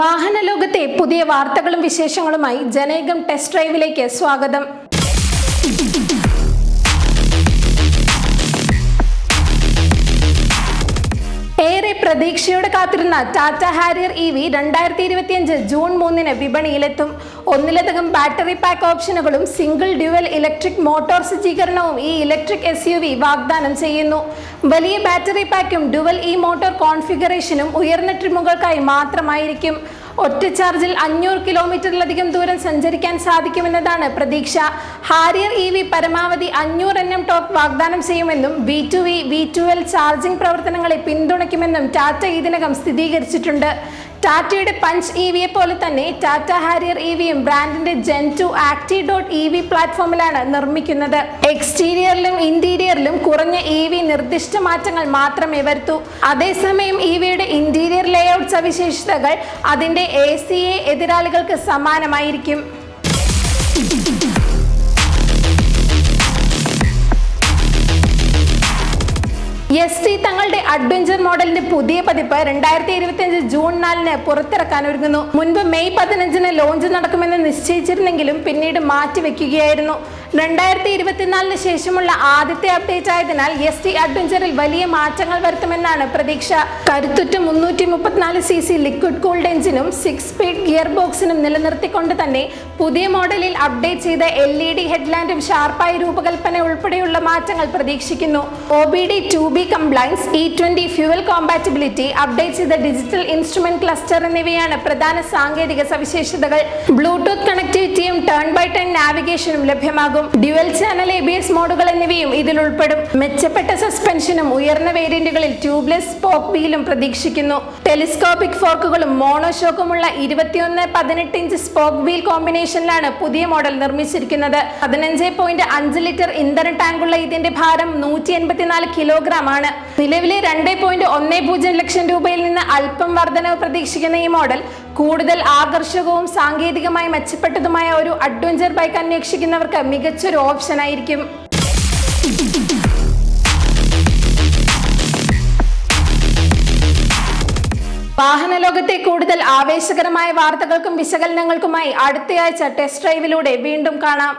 വാഹന ലോകത്തെ പുതിയ വാർത്തകളും വിശേഷങ്ങളുമായി ജനേകം ടെസ്റ്റ് ഡ്രൈവിലേക്ക് സ്വാഗതം. പ്രതീക്ഷയോടെ കാത്തിരുന്ന ടാറ്റ ഹാരിയർ ഇ വി രണ്ടായിരത്തി ഇരുപത്തിയഞ്ച് ജൂൺ മൂന്നിന് വിപണിയിലെത്തും. ഒന്നിലധികം ബാറ്ററി പാക്ക് ഓപ്ഷനുകളും സിംഗിൾ ഡ്യുവൽ ഇലക്ട്രിക് മോട്ടോർ സജ്ജീകരണവും ഈ ഇലക്ട്രിക് എസ് യു വി വാഗ്ദാനം ചെയ്യുന്നു. വലിയ ബാറ്ററി പാക്കും ഡ്യുവൽ ഇ മോട്ടോർ കോൺഫിഗറേഷനും ഉയർന്ന ട്രിമുകൾക്കായി മാത്രമായിരിക്കും. ഒറ്റ ചാർജിൽ അഞ്ഞൂറ് കിലോമീറ്ററിലധികം ദൂരം സഞ്ചരിക്കാൻ സാധിക്കുമെന്നതാണ് പ്രതീക്ഷ. ഹാരിയർ ഇ വി പരമാവധി അഞ്ഞൂറ് എൻ എം ടോക്ക് വാഗ്ദാനം ചെയ്യുമെന്നും V two V V two L charging പ്രവർത്തനങ്ങളെ പിന്തുണയ്ക്കുമെന്നും ടാറ്റ ഇതിനകം സ്ഥിരീകരിച്ചിട്ടുണ്ട്. ടാറ്റയുടെ പഞ്ച് ഇ വിയെ പോലെ തന്നെ ടാറ്റ ഹാരിയർ ഇ വിയും ബ്രാൻഡിന്റെ gen two acti dot E V പ്ലാറ്റ്ഫോമിലാണ് നിർമ്മിക്കുന്നത്. എക്സ്റ്റീരിയറിലും ഇന്റീരിയറിലും കുറഞ്ഞ ഇ വി നിർദ്ദിഷ്ട മാറ്റങ്ങൾ മാത്രമേ വരുത്തൂ. അതേസമയം ഇ വിയുടെ ഇന്റീരിയർ ലേഔട്ട് സവിശേഷതകൾ അതിന്റെ എ സി എ എതിരാളികൾക്ക് സമാനമായിരിക്കും. എസ് ടി തങ്ങളുടെ അഡ്വഞ്ചർ മോഡലിന്റെ പുതിയ പതിപ്പ് രണ്ടായിരത്തി ഇരുപത്തിയഞ്ച് ജൂൺ നാലിന് പുറത്തിറക്കാൻ ഒരുങ്ങുന്നു. മുൻപ് മെയ് പതിനഞ്ചിന് ലോഞ്ച് നടക്കുമെന്ന് നിശ്ചയിച്ചിരുന്നെങ്കിലും പിന്നീട് മാറ്റിവെക്കുകയായിരുന്നു. രണ്ടായിരത്തി ഇരുപത്തിനാലിന് ശേഷമുള്ള ആദ്യത്തെ അപ്ഡേറ്റ് ആയതിനാൽ എസ് ടി അഡ്വഞ്ചറിൽ വലിയ മാറ്റങ്ങൾ വരുത്തുമെന്നാണ് പ്രതീക്ഷ. കരുത്തുറ്റ മുന്നൂറ്റി മുപ്പത്തിനാല് സി സി ലിക്വിഡ് കൂൾഡ് എഞ്ചിനും സിക്സ് സ്പീഡ് ഗിയർ ബോക്സിനും നിലനിർത്തിക്കൊണ്ട് തന്നെ പുതിയ മോഡലിൽ അപ്ഡേറ്റ് ചെയ്ത എൽ ഇ ഡി ഹെഡ്ലാൻഡും ഷാർപ്പായ രൂപകൽപ്പന ഉൾപ്പെടെയുള്ള മാറ്റങ്ങൾ പ്രതീക്ഷിക്കുന്നു. O B D two B compliance E twenty fuel compatibility update ചെയ്ത ഡിജിറ്റൽ ഇൻസ്ട്രുമെന്റ് ക്ലസ്റ്റർ എന്നിവയാണ് പ്രധാന സാങ്കേതിക സവിശേഷതകൾ. ബ്ലൂടൂത്ത് കണക്ടിവിറ്റിയും ടേൺ ബൈ ടേൺ നാവിഗേഷനും ലഭ്യമാകും. Dual channel A B S മോഡുകൾ എന്നിവയും ഇതിൽ ഉൾപ്പെടും. മെച്ചപ്പെട്ട സസ്പെൻഷനും ഉയർന്ന വേരിയന്റുകളിൽ ട്യൂബ്ലെസ് സ്പോക്ക് വീലും പ്രതീക്ഷിക്കുന്നു. ടെലിസ്കോപ്പിക് ഫോർക്കുകളും മോണോഷോക്കുമുള്ള ഇരുപത്തിയൊന്ന് പതിനെട്ട് ഇഞ്ച് സ്പോക്ക് വീൽ കോമ്പിനേഷനിലാണ് പുതിയ മോഡൽ നിർമ്മിച്ചിരിക്കുന്നത്. പതിനഞ്ച് പോയിന്റ് അഞ്ച് ലിറ്റർ ഇന്ധന ടാങ്കുള്ള ഇതിന്റെ ഭാരം നൂറ്റി എൺപത്തിനാല് കിലോഗ്രാം ആണ്. നിലവിലെ രണ്ട് പോയിന്റ് ഒന്ന് പൂജ്യം നിന്ന് അല്പം വർധനവ് പ്രതീക്ഷിക്കുന്ന ഈ മോഡൽ കൂടുതൽ ആകർഷകവും സാങ്കേതികമായി മെച്ചപ്പെട്ടതുമായ ഒരു അഡ്വഞ്ചർ ബൈക്ക് അന്വേഷിക്കുന്നവർക്ക് മികച്ചൊരു ഓപ്ഷൻ ആയിരിക്കും. വാഹന ലോകത്തെ കൂടുതൽ ആവേശകരമായ വാർത്തകൾക്കും വിശകലനങ്ങൾക്കുമായി അടുത്തയാഴ്ച ടെസ്റ്റ് ഡ്രൈവിലൂടെ വീണ്ടും കാണാം.